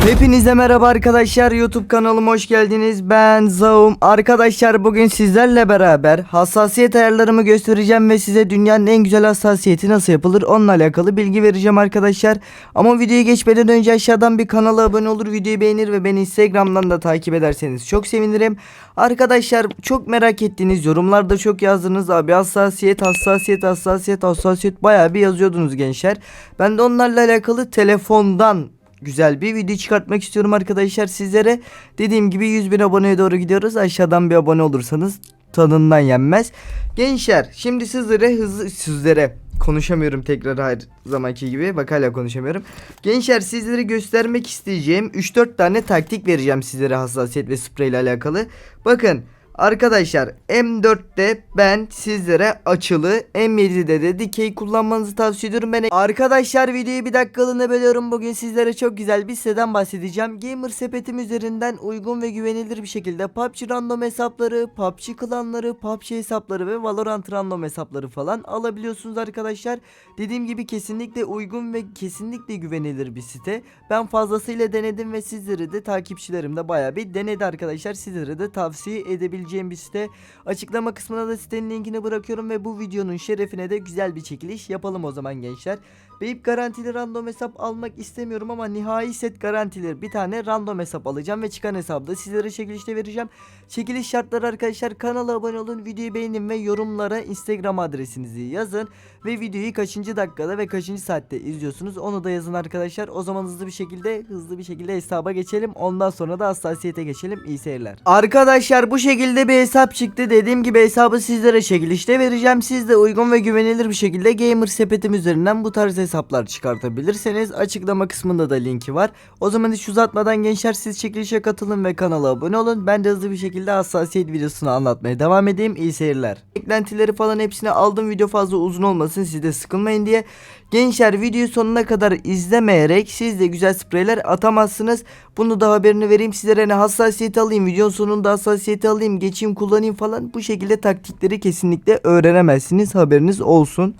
Hepinize merhaba arkadaşlar YouTube kanalıma hoş geldiniz. Ben Zaum. Arkadaşlar bugün sizlerle beraber hassasiyet ayarlarımı göstereceğim ve size dünyanın en güzel hassasiyeti nasıl yapılır onunla alakalı bilgi vereceğim arkadaşlar. Ama videoya geçmeden önce aşağıdan bir kanala abone olur videoyu beğenir ve beni instagramdan da takip ederseniz çok sevinirim. Arkadaşlar çok merak ettiğiniz yorumlarda çok yazdınız abi hassasiyet hassasiyet hassasiyet hassasiyet bayağı bir yazıyordunuz gençler. Ben de onlarla alakalı telefondan güzel bir video çıkartmak istiyorum arkadaşlar sizlere. Dediğim gibi 100 bin aboneye doğru gidiyoruz. Aşağıdan bir abone olursanız tadından yenmez. Gençler şimdi sizlere hızlı sizlere konuşamıyorum tekrar her zamanki gibi. Bak hala konuşamıyorum. Gençler sizlere göstermek isteyeceğim 3-4 tane taktik vereceğim sizlere hassasiyet ve sprey ile alakalı. Bakın Arkadaşlar M4'te ben sizlere açılı M7'de de dikey kullanmanızı tavsiye ediyorum. Ben Arkadaşlar videoyu bir dakikalığına bölüyorum. Bugün sizlere çok güzel bir siteden bahsedeceğim. Gamer sepetim üzerinden uygun ve güvenilir bir şekilde PUBG random hesapları, PUBG klanları, PUBG hesapları ve Valorant random hesapları falan alabiliyorsunuz arkadaşlar. Dediğim gibi kesinlikle uygun ve kesinlikle güvenilir bir site. Ben fazlasıyla denedim ve sizleri de takipçilerim de bayağı bir denedi arkadaşlar. Sizlere de tavsiye edebileceğim bir site. Açıklama kısmına da sitenin linkini bırakıyorum ve bu videonun şerefine de güzel bir çekiliş yapalım o zaman gençler. Beyip garantili random hesap almak istemiyorum ama nihai set garantili bir tane random hesap alacağım ve çıkan hesabı da sizlere çekilişte vereceğim. Çekiliş şartları arkadaşlar kanala abone olun, videoyu beğenin ve yorumlara Instagram adresinizi yazın ve videoyu kaçıncı dakikada ve kaçıncı saatte izliyorsunuz onu da yazın arkadaşlar. O zaman hızlı bir şekilde hızlı bir şekilde hesaba geçelim. Ondan sonra da hassasiyete geçelim. İyi seyirler. Arkadaşlar bu şekilde bir hesap çıktı. Dediğim gibi hesabı sizlere çekilişte vereceğim. Siz de uygun ve güvenilir bir şekilde gamer sepetim üzerinden bu tarz hesaplar çıkartabilirseniz açıklama kısmında da linki var. O zaman hiç uzatmadan gençler siz çekilişe katılın ve kanala abone olun. Ben de hızlı bir şekilde hassasiyet videosunu anlatmaya devam edeyim. İyi seyirler. Eklentileri falan hepsini aldım. Video fazla uzun olmasın siz de sıkılmayın diye. Gençler videoyu sonuna kadar izlemeyerek siz de güzel spreyler atamazsınız. Bunu da haberini vereyim sizlere ne hassasiyet alayım videonun sonunda hassasiyeti alayım geçeyim kullanayım falan bu şekilde taktikleri kesinlikle öğrenemezsiniz haberiniz olsun.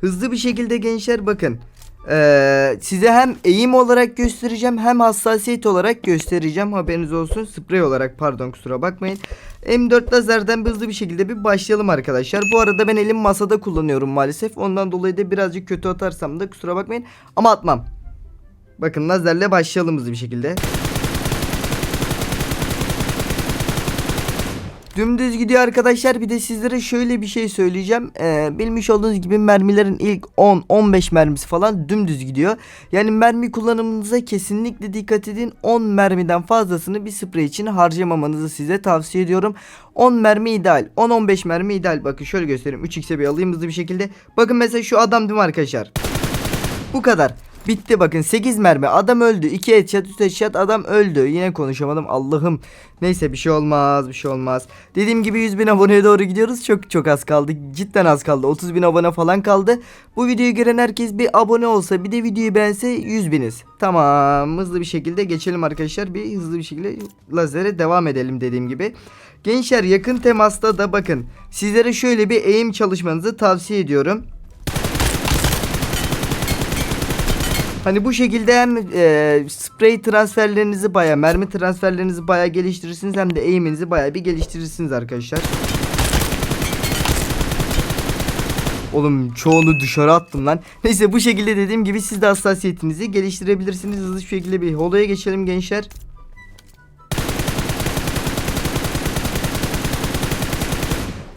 Hızlı bir şekilde gençler bakın. Ee, size hem eğim olarak göstereceğim hem hassasiyet olarak göstereceğim haberiniz olsun. Sprey olarak pardon kusura bakmayın. M4 lazerden hızlı bir şekilde bir başlayalım arkadaşlar. Bu arada ben elim masada kullanıyorum maalesef. Ondan dolayı da birazcık kötü atarsam da kusura bakmayın. Ama atmam. Bakın lazerle başlayalım hızlı bir şekilde. Dümdüz gidiyor arkadaşlar. Bir de sizlere şöyle bir şey söyleyeceğim. Ee, bilmiş olduğunuz gibi mermilerin ilk 10-15 mermisi falan dümdüz gidiyor. Yani mermi kullanımınıza kesinlikle dikkat edin. 10 mermiden fazlasını bir sprey için harcamamanızı size tavsiye ediyorum. 10 mermi ideal. 10-15 mermi ideal. Bakın şöyle göstereyim. 3x'e bir alayım hızlı bir şekilde. Bakın mesela şu adam değil mi arkadaşlar? Bu kadar. Bitti bakın 8 mermi. Adam öldü. 2 headshot 3 headshot adam öldü. Yine konuşamadım. Allah'ım. Neyse bir şey olmaz bir şey olmaz. Dediğim gibi 100 bin aboneye doğru gidiyoruz. Çok çok az kaldı. Cidden az kaldı. 30 bin abone falan kaldı. Bu videoyu gören herkes bir abone olsa bir de videoyu beğense 100 biniz. Tamam hızlı bir şekilde geçelim arkadaşlar. Bir hızlı bir şekilde lazere devam edelim dediğim gibi. Gençler yakın temasta da bakın. Sizlere şöyle bir eğim çalışmanızı tavsiye ediyorum Hani bu şekilde hem e, sprey transferlerinizi baya mermi transferlerinizi baya geliştirirsiniz hem de eğiminizi baya bir geliştirirsiniz arkadaşlar. Oğlum çoğunu dışarı attım lan. Neyse bu şekilde dediğim gibi siz de hassasiyetinizi geliştirebilirsiniz. Hızlı şekilde bir holoya geçelim gençler.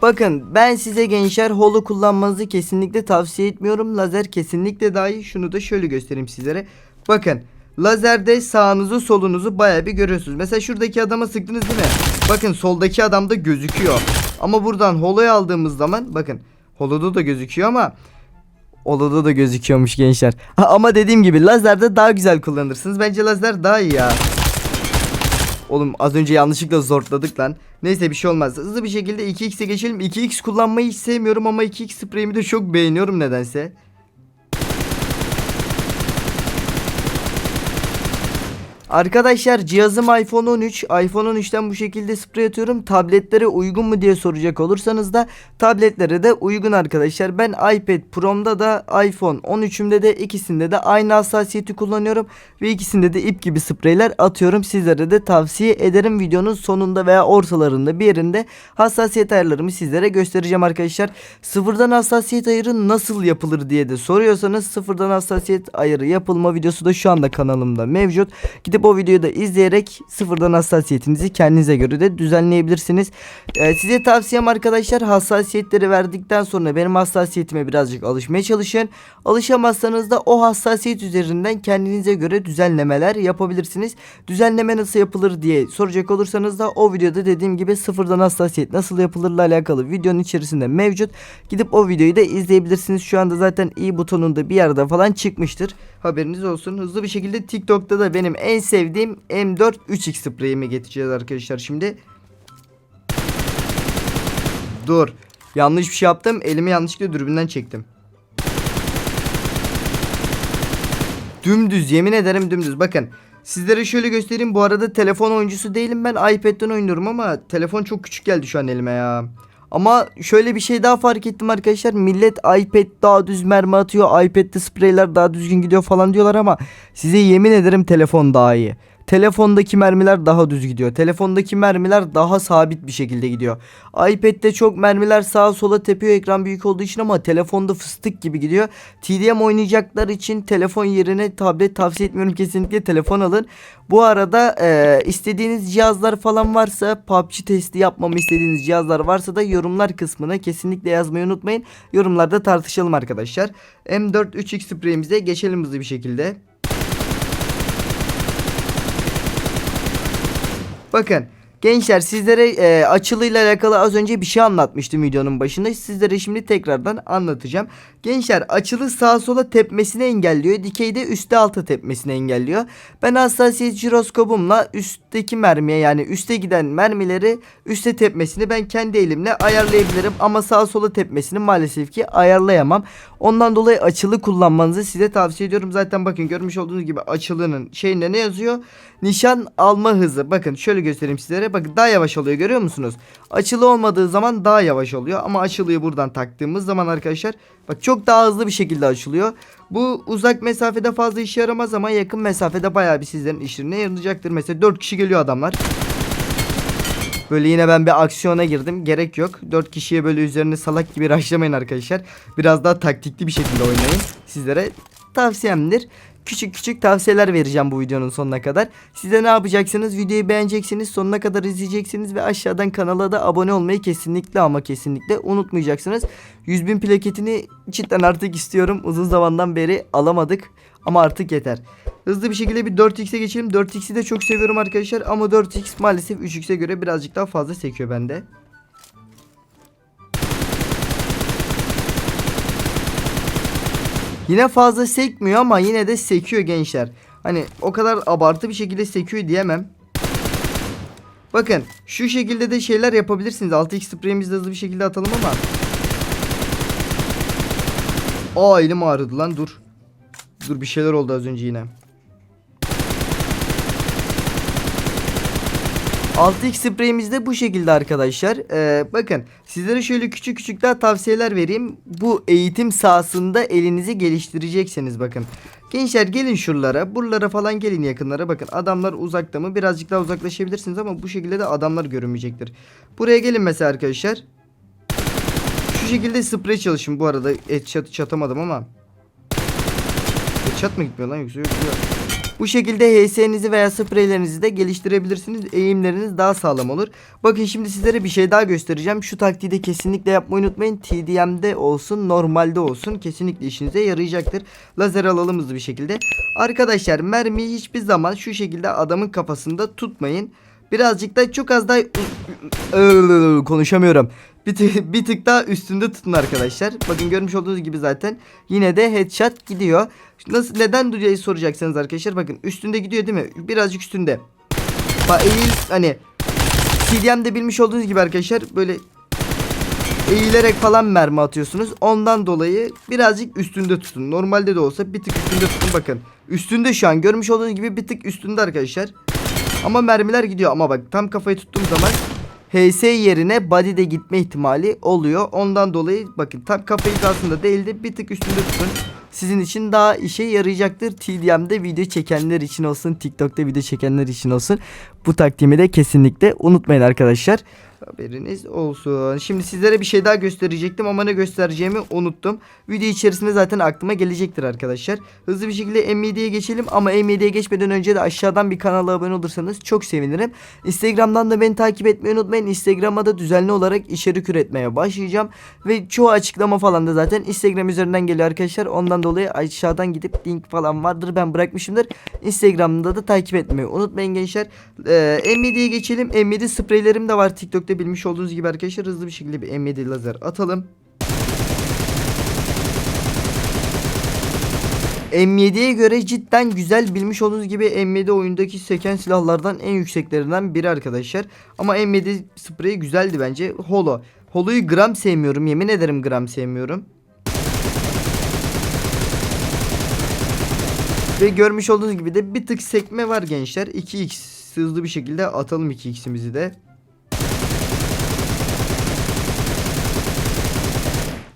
Bakın ben size gençler holo kullanmanızı kesinlikle tavsiye etmiyorum. Lazer kesinlikle dahi. Şunu da şöyle göstereyim sizlere. Bakın lazerde sağınızı solunuzu baya bir görüyorsunuz. Mesela şuradaki adama sıktınız değil mi? Bakın soldaki adam da gözüküyor. Ama buradan holoyu aldığımız zaman bakın holoda da gözüküyor ama Holoda da gözüküyormuş gençler. Ama dediğim gibi lazerde daha güzel kullanırsınız. Bence lazer daha iyi ya. Oğlum az önce yanlışlıkla zorladık lan. Neyse bir şey olmaz. Hızlı bir şekilde 2x'e geçelim. 2x kullanmayı hiç sevmiyorum ama 2x spreyimi de çok beğeniyorum nedense. Arkadaşlar cihazım iPhone 13. iPhone 13'ten bu şekilde sprey atıyorum. Tabletlere uygun mu diye soracak olursanız da tabletlere de uygun arkadaşlar. Ben iPad Pro'mda da iPhone 13'ümde de ikisinde de aynı hassasiyeti kullanıyorum. Ve ikisinde de ip gibi spreyler atıyorum. Sizlere de tavsiye ederim. Videonun sonunda veya ortalarında bir yerinde hassasiyet ayarlarımı sizlere göstereceğim arkadaşlar. Sıfırdan hassasiyet ayarı nasıl yapılır diye de soruyorsanız sıfırdan hassasiyet ayarı yapılma videosu da şu anda kanalımda mevcut. Gidip o videoyu da izleyerek sıfırdan hassasiyetinizi kendinize göre de düzenleyebilirsiniz. Ee, size tavsiyem arkadaşlar hassasiyetleri verdikten sonra benim hassasiyetime birazcık alışmaya çalışın. Alışamazsanız da o hassasiyet üzerinden kendinize göre düzenlemeler yapabilirsiniz. Düzenleme nasıl yapılır diye soracak olursanız da o videoda dediğim gibi sıfırdan hassasiyet nasıl yapılırla alakalı videonun içerisinde mevcut. Gidip o videoyu da izleyebilirsiniz. Şu anda zaten i butonunda bir yerde falan çıkmıştır. Haberiniz olsun. Hızlı bir şekilde TikTok'ta da benim en sevdiğim M4 3X spreyimi getireceğiz arkadaşlar şimdi. Dur. Yanlış bir şey yaptım. Elimi yanlışlıkla dürbünden çektim. Dümdüz yemin ederim dümdüz. Bakın sizlere şöyle göstereyim. Bu arada telefon oyuncusu değilim ben. iPad'den oynuyorum ama telefon çok küçük geldi şu an elime ya. Ama şöyle bir şey daha fark ettim arkadaşlar. Millet iPad daha düz mermi atıyor. iPad'de spreyler daha düzgün gidiyor falan diyorlar ama size yemin ederim telefon daha iyi. Telefondaki mermiler daha düz gidiyor. Telefondaki mermiler daha sabit bir şekilde gidiyor. iPad'de çok mermiler sağa sola tepiyor ekran büyük olduğu için ama telefonda fıstık gibi gidiyor. TDM oynayacaklar için telefon yerine tablet tavsiye etmiyorum kesinlikle telefon alın. Bu arada e, istediğiniz cihazlar falan varsa PUBG testi yapmamı istediğiniz cihazlar varsa da yorumlar kısmına kesinlikle yazmayı unutmayın. Yorumlarda tartışalım arkadaşlar. M4 3X spreyimize geçelim hızlı bir şekilde. Bakın gençler sizlere e, açılıyla alakalı az önce bir şey anlatmıştım videonun başında. Sizlere şimdi tekrardan anlatacağım. Gençler açılı sağa sola tepmesini engelliyor. Dikeyde üstte alta tepmesini engelliyor. Ben hassasiyet jiroskopumla üstteki mermiye yani üste giden mermileri üste tepmesini ben kendi elimle ayarlayabilirim. Ama sağa sola tepmesini maalesef ki ayarlayamam. Ondan dolayı açılı kullanmanızı size tavsiye ediyorum. Zaten bakın görmüş olduğunuz gibi açılının şeyinde ne yazıyor? Nişan alma hızı. Bakın şöyle göstereyim sizlere. Bakın daha yavaş oluyor görüyor musunuz? Açılı olmadığı zaman daha yavaş oluyor. Ama açılıyı buradan taktığımız zaman arkadaşlar bak çok daha hızlı bir şekilde açılıyor. Bu uzak mesafede fazla işe yaramaz ama yakın mesafede bayağı bir sizlerin işlerine yarayacaktır. Mesela 4 kişi geliyor adamlar. Böyle yine ben bir aksiyona girdim. Gerek yok. 4 kişiye böyle üzerine salak gibi rushlamayın arkadaşlar. Biraz daha taktikli bir şekilde oynayın. Sizlere tavsiyemdir. Küçük küçük tavsiyeler vereceğim bu videonun sonuna kadar. Size ne yapacaksınız? Videoyu beğeneceksiniz. Sonuna kadar izleyeceksiniz. Ve aşağıdan kanala da abone olmayı kesinlikle ama kesinlikle unutmayacaksınız. 100 bin plaketini cidden artık istiyorum. Uzun zamandan beri alamadık. Ama artık yeter. Hızlı bir şekilde bir 4x'e geçelim. 4x'i de çok seviyorum arkadaşlar. Ama 4x maalesef 3x'e göre birazcık daha fazla sekiyor bende. Yine fazla sekmiyor ama yine de sekiyor gençler. Hani o kadar abartı bir şekilde sekiyor diyemem. Bakın şu şekilde de şeyler yapabilirsiniz. 6x spreyimizi hızlı bir şekilde atalım ama. Aa elim ağrıdı lan dur. Dur bir şeyler oldu az önce yine. 6x spreyimiz de bu şekilde arkadaşlar. Ee, bakın sizlere şöyle küçük küçük daha tavsiyeler vereyim. Bu eğitim sahasında elinizi geliştireceksiniz bakın. Gençler gelin şuralara. Buralara falan gelin yakınlara. Bakın adamlar uzakta mı? Birazcık daha uzaklaşabilirsiniz ama bu şekilde de adamlar görünmeyecektir. Buraya gelin mesela arkadaşlar. Şu şekilde sprey çalışın bu arada. Headshot'ı çatamadım ama. Headshot mı gitmiyor lan yoksa yok. Bu şekilde HS'nizi veya spreylerinizi de geliştirebilirsiniz. Eğimleriniz daha sağlam olur. Bakın şimdi sizlere bir şey daha göstereceğim. Şu taktiği de kesinlikle yapmayı unutmayın. TDM'de olsun, normalde olsun kesinlikle işinize yarayacaktır. Lazer alalım hızlı bir şekilde. Arkadaşlar mermiyi hiçbir zaman şu şekilde adamın kafasında tutmayın. Birazcık da çok az daha konuşamıyorum. Bir tık, bir tık daha üstünde tutun arkadaşlar. Bakın görmüş olduğunuz gibi zaten yine de headshot gidiyor. Nasıl neden diye soracaksınız arkadaşlar. Bakın üstünde gidiyor değil mi? Birazcık üstünde. Bak eğil hani CDM'de bilmiş olduğunuz gibi arkadaşlar böyle eğilerek falan mermi atıyorsunuz. Ondan dolayı birazcık üstünde tutun. Normalde de olsa bir tık üstünde tutun bakın. Üstünde şu an görmüş olduğunuz gibi bir tık üstünde arkadaşlar. Ama mermiler gidiyor ama bak tam kafayı tuttuğum zaman HS yerine body de gitme ihtimali oluyor. Ondan dolayı bakın tam kafayı aslında değil de bir tık üstünde tutun. Sizin için daha işe yarayacaktır. TDM'de video çekenler için olsun, TikTok'ta video çekenler için olsun. Bu taktiğimi de kesinlikle unutmayın arkadaşlar. Haberiniz olsun. Şimdi sizlere bir şey daha gösterecektim ama ne göstereceğimi unuttum. Video içerisinde zaten aklıma gelecektir arkadaşlar. Hızlı bir şekilde M7'ye geçelim ama M7'ye geçmeden önce de aşağıdan bir kanala abone olursanız çok sevinirim. Instagram'dan da beni takip etmeyi unutmayın. Instagram'a da düzenli olarak içerik üretmeye başlayacağım. Ve çoğu açıklama falan da zaten Instagram üzerinden geliyor arkadaşlar. Ondan dolayı aşağıdan gidip link falan vardır. Ben bırakmışımdır. Instagram'da da takip etmeyi unutmayın gençler. Ee, M7'ye geçelim. M7 spreylerim de var TikTok'ta bilmiş olduğunuz gibi arkadaşlar. Hızlı bir şekilde bir M7 lazer atalım. M7'ye göre cidden güzel bilmiş olduğunuz gibi M7 oyundaki seken silahlardan en yükseklerinden biri arkadaşlar. Ama M7 spreyi güzeldi bence. Holo. Holo'yu gram sevmiyorum. Yemin ederim gram sevmiyorum. Ve görmüş olduğunuz gibi de bir tık sekme var gençler. 2x hızlı bir şekilde atalım 2x'imizi de.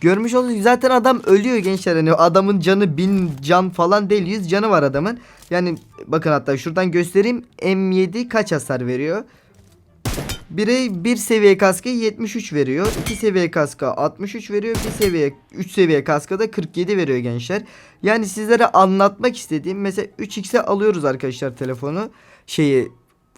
Görmüş olduğunuz zaten adam ölüyor gençler. Hani adamın canı bin can falan değil. 100 canı var adamın. Yani bakın hatta şuradan göstereyim. M7 kaç hasar veriyor? Bire bir seviye kaska 73 veriyor. 2 seviye kaska 63 veriyor. 1 seviye 3 seviye kaska da 47 veriyor gençler. Yani sizlere anlatmak istediğim mesela 3x'e alıyoruz arkadaşlar telefonu. Şeyi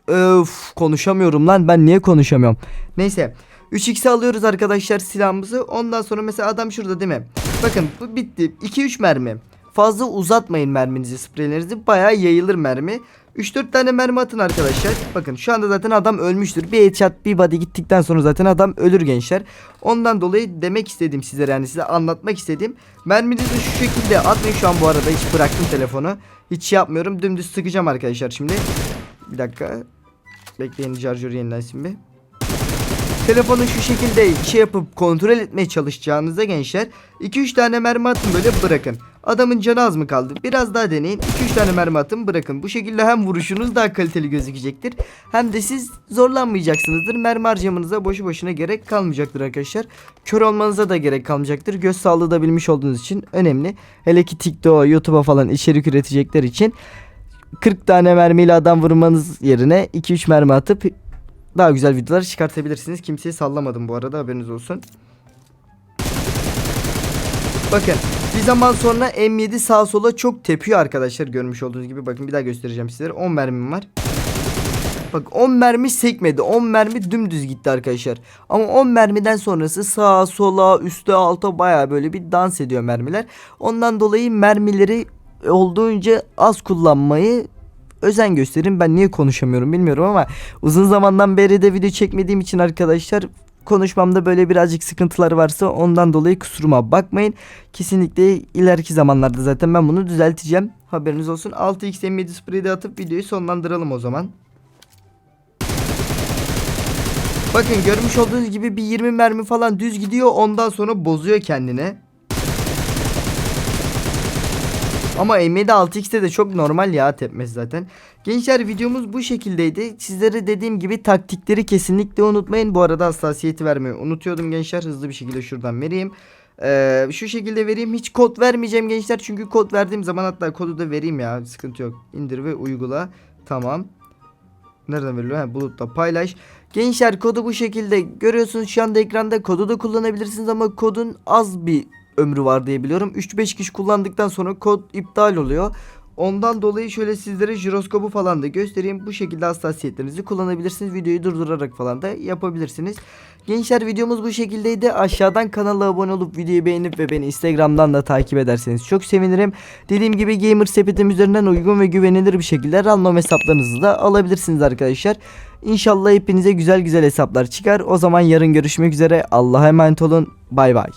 öf konuşamıyorum lan ben niye konuşamıyorum. Neyse 3x'e alıyoruz arkadaşlar silahımızı. Ondan sonra mesela adam şurada değil mi? Bakın bu bitti. 2-3 mermi. Fazla uzatmayın merminizi, spreylerinizi. Bayağı yayılır mermi. 3-4 tane mermi atın arkadaşlar. Bakın şu anda zaten adam ölmüştür. Bir headshot bir body gittikten sonra zaten adam ölür gençler. Ondan dolayı demek istediğim sizlere yani size anlatmak istediğim. Merminizi şu şekilde atmayın şu an bu arada. Hiç bıraktım telefonu. Hiç şey yapmıyorum. Dümdüz sıkacağım arkadaşlar şimdi. Bir dakika. Bekleyin şarjörü yenilensin bir. Telefonu şu şekilde şey yapıp kontrol etmeye çalışacağınızda gençler 2-3 tane mermi atın böyle bırakın. Adamın canı az mı kaldı? Biraz daha deneyin. 2-3 tane mermi atın bırakın. Bu şekilde hem vuruşunuz daha kaliteli gözükecektir. Hem de siz zorlanmayacaksınızdır. Mermi harcamanıza boşu boşuna gerek kalmayacaktır arkadaşlar. Kör olmanıza da gerek kalmayacaktır. Göz sağlığı da bilmiş olduğunuz için önemli. Hele ki TikTok'a, YouTube'a falan içerik üretecekler için 40 tane mermiyle adam vurmanız yerine 2-3 mermi atıp daha güzel videolar çıkartabilirsiniz. Kimseyi sallamadım bu arada haberiniz olsun. Bakın bir zaman sonra M7 sağa sola çok tepiyor arkadaşlar görmüş olduğunuz gibi. Bakın bir daha göstereceğim sizlere. 10 mermim var. Bak 10 mermi sekmedi. 10 mermi dümdüz gitti arkadaşlar. Ama 10 mermiden sonrası sağa sola üste alta baya böyle bir dans ediyor mermiler. Ondan dolayı mermileri olduğunca az kullanmayı özen gösterin. Ben niye konuşamıyorum bilmiyorum ama uzun zamandan beri de video çekmediğim için arkadaşlar konuşmamda böyle birazcık sıkıntılar varsa ondan dolayı kusuruma bakmayın. Kesinlikle ileriki zamanlarda zaten ben bunu düzelteceğim. Haberiniz olsun. 6x M7 spreyi atıp videoyu sonlandıralım o zaman. Bakın görmüş olduğunuz gibi bir 20 mermi falan düz gidiyor ondan sonra bozuyor kendine. Ama M7 6x'te de çok normal ya tepmesi zaten. Gençler videomuz bu şekildeydi. Sizlere dediğim gibi taktikleri kesinlikle unutmayın. Bu arada hassasiyeti vermeyi unutuyordum gençler. Hızlı bir şekilde şuradan vereyim. Ee, şu şekilde vereyim. Hiç kod vermeyeceğim gençler. Çünkü kod verdiğim zaman hatta kodu da vereyim ya. Sıkıntı yok. İndir ve uygula. Tamam. Nereden veriliyor? Ha, bulutta paylaş. Gençler kodu bu şekilde görüyorsunuz şu anda ekranda kodu da kullanabilirsiniz ama kodun az bir ömrü var diye biliyorum. 3-5 kişi kullandıktan sonra kod iptal oluyor. Ondan dolayı şöyle sizlere jiroskopu falan da göstereyim. Bu şekilde hassasiyetlerinizi kullanabilirsiniz. Videoyu durdurarak falan da yapabilirsiniz. Gençler videomuz bu şekildeydi. Aşağıdan kanala abone olup videoyu beğenip ve beni Instagram'dan da takip ederseniz çok sevinirim. Dediğim gibi Gamer Sepetim üzerinden uygun ve güvenilir bir şekilde random hesaplarınızı da alabilirsiniz arkadaşlar. İnşallah hepinize güzel güzel hesaplar çıkar. O zaman yarın görüşmek üzere. Allah'a emanet olun. Bay bay.